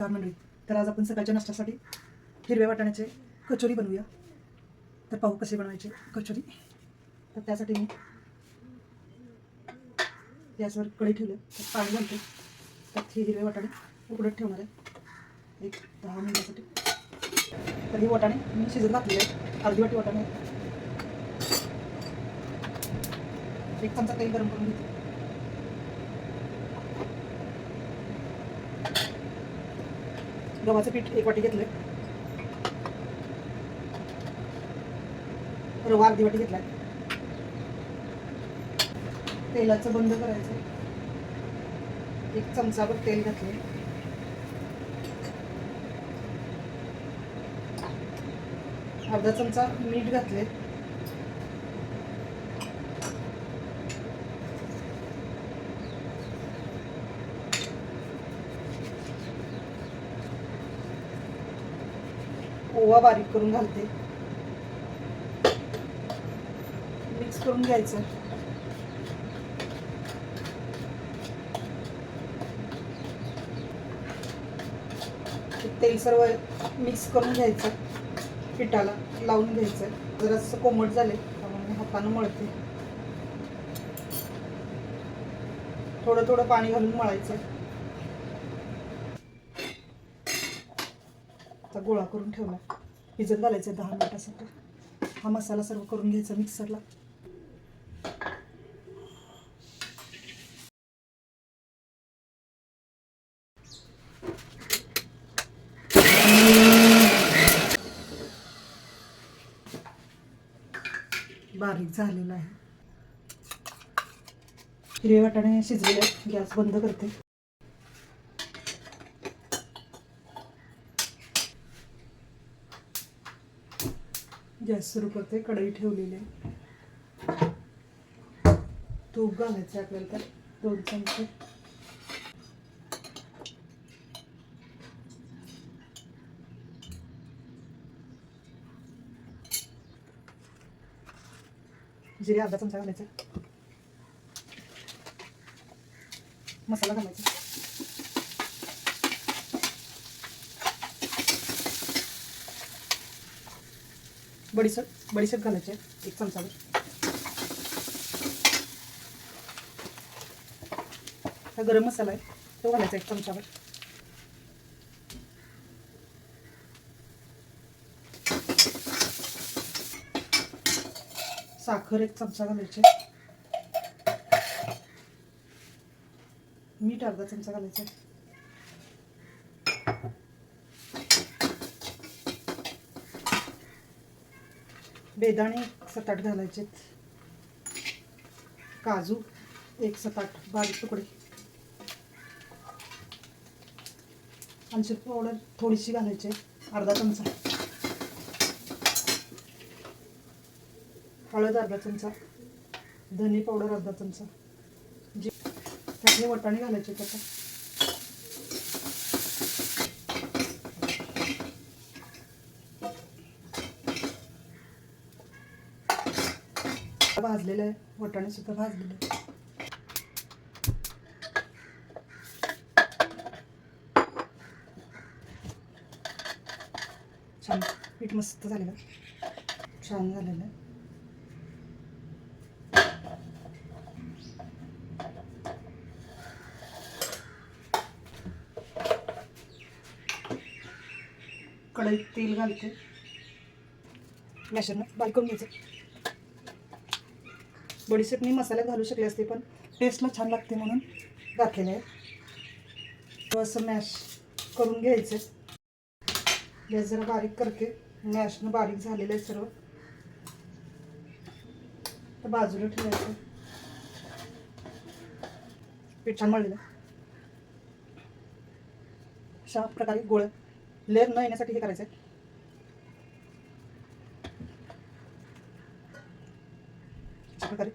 चार मंडळी. तर आज आपण सकाळच्या नाश्त्यासाठी हिरव्या वाटाण्याचे कचोरी बनवूया. तर पाहू कसे बनवायचे कचोरी. तर त्यासाठी मी गॅसवर कढई ठेवले. तर पाणी घालते. त्यात हे हिरवे वाटाणे उकडत ठेवणार आहे. एक दहा मिनिटासाठी. तर हे वाटाणे मी शिजत घातलेले आहेत. अर्धी वाटी वाटाणे एक चमचा तेल गरम करून घेते. गव्हाचं पीठ एक वाटी घेतलंय. रवा अर्धी वाटी घेतलाय. तेलाचं बंद करायचं. एक चमचाभर तेल घातले अर्धा चमचा मीठ घातले ओवा बारीक करून घालते. मिक्स करून घ्यायचं. ते तेल सर्व मिक्स करून घ्यायचं. पिठाला लावून घ्यायचं. जरासं कोमट झाले त्यामुळे हातानं मळते. थोडं थोडं पाणी घालून मळायचं. आता गोळा करून ठेवला. भिजत घालायचं दहा मिनिटासाठी. हा मसाला सर्व करून घ्यायचा मिक्सरला. बारीक झालेला आहे. हिरवे वाटाणे शिजलेले गॅस बंद करते. गॅस सुरू करते कढई ठेवलेली आहे. तूप घालायचं आहे आपल्याला तर दोन चमचे. जिरे अर्धा चमचा घालायचा. मसाला घालायचा. बडीशेप बडीशेप घालायचे एक चमचावर हा गरम मसाला आहे तो घालायचा एक चमचावर साखर एक चमचा घालायचे मीठ अर्धा चमचा घालायचं बेदाणे सात आठ घालायचे काजू एक सात आठ बारीक तुकडे. आमची पावडर थोडीशी घालायची अर्धा चमचा. हळद अर्धा चमचा. धने पावडर अर्धा चमचा. जे त्यातले वटाणे घालायचे त्याचा भाजलेलं आहे. वटाणे सुद्धा भाजलेले आहे. छान. पीठ मस्त झालेलं छान झालेलं आहे. कढईत तेल घालते. मॅशरनं बारीक करून घ्यायचं. बडीशेप मी मसाल्यात घालू शकले असते पण टेस्टला छान लागते म्हणून घातलेलं आहे थोडंसं मॅश करून घ्यायचं. गॅस जरा बारीक करते. मॅशनं बारीक झालेलं आहे सर्व. तर बाजूला ठेवायचं. पिठा मळलं अशा प्रकारे गोळ लेअर न येण्यासाठी हे करायचं आहे अशा प्रकारे.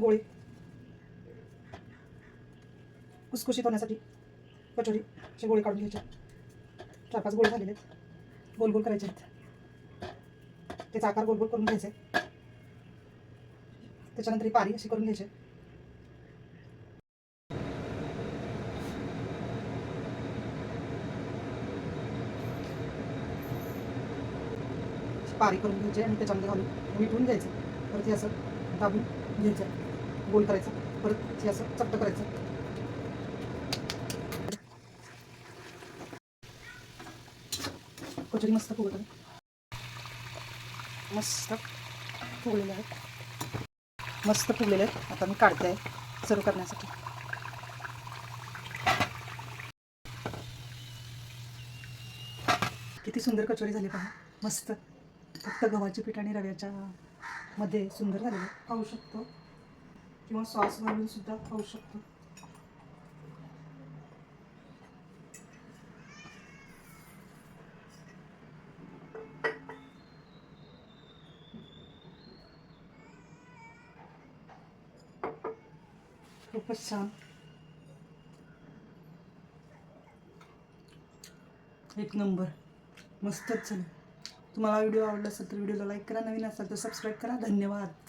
गोळी. कुसकुशीत होण्यासाठी कचोरी अशी गोळी काढून घ्यायच्या. चार पाच गोळे झालेले आहेत. गोल गोल करायचे आहेत. त्याचा आकार गोल गोल करून घ्यायचे. त्याच्यानंतर ही पारी अशी करून घ्यायचे. पारी करून घ्यायची आणि त्याच्यामध्ये घालून मिठून घ्यायचं. परत असं दाबून घ्यायचं. गोल करायचं. परत हे असं चपट करायचं. कचोरी मस्त फुगत मस्त फुगलेले आहेत. मस्त फुगलेले आहेत. आता मी काढते आहे सर्व करण्यासाठी. किती सुंदर कचोरी झाली पहा. मस्त. फक्त गव्हाची पीठ आणि रव्याच्या मध्ये सुंदर झालेलं. पाहू शकतो. किंवा सॉस घालून सुद्धा खाऊ शकतो. खूपच छान. एक नंबर. मस्तच झालं. तुम्हाला व्हिडिओ आवडला असेल तर व्हिडिओला लाईक करा. नवीन असाल तर सबस्क्राईब करा. धन्यवाद.